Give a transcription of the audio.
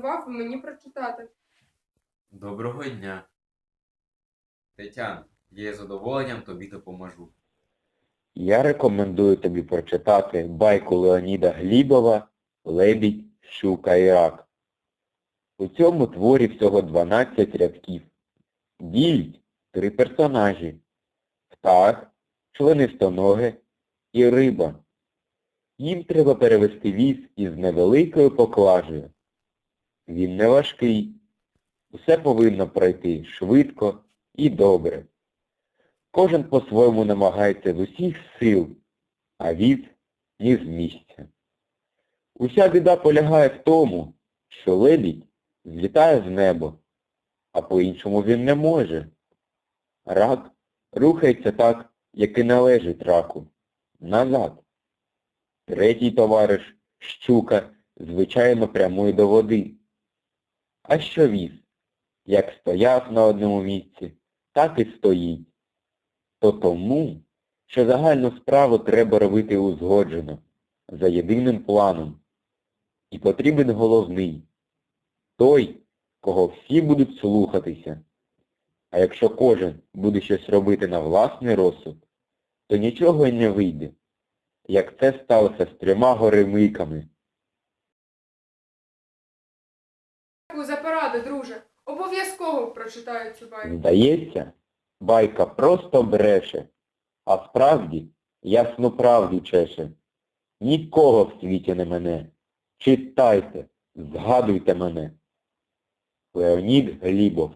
запропонував мені прочитати. Доброго дня. Тетян, я з задоволенням тобі допоможу. Я рекомендую тобі прочитати байку Леоніда Глібова Лебідь, щука і рак. У цьому творі всього 12 рядків. Діють три персонажі птах, членистоноги і риба. Їм треба перевести віз із невеликою поклажею. Він не важкий. Усе повинно пройти швидко і добре. Кожен по-своєму намагається з усіх сил, а віз ні з місця. Уся біда полягає в тому, що лебідь злітає в небо, а по-іншому він не може. Рак рухається так, як і належить раку, назад. Третій товариш, щука, звичайно прямує до води. А що віз? Як стояв на одному місці, так і стоїть то тому, що загальну справу треба робити узгоджено, за єдиним планом. І потрібен головний, той, кого всі будуть слухатися. А якщо кожен буде щось робити на власний розсуд, то нічого й не вийде, як це сталося з трьома горемиками. Дякую за поради, друже. Обов'язково прочитаю цю байку. Здається, байка просто бреше, а справді ясну правду чеше. Нікого в світі не мене. Читайте, згадуйте мене. Леонід Глібов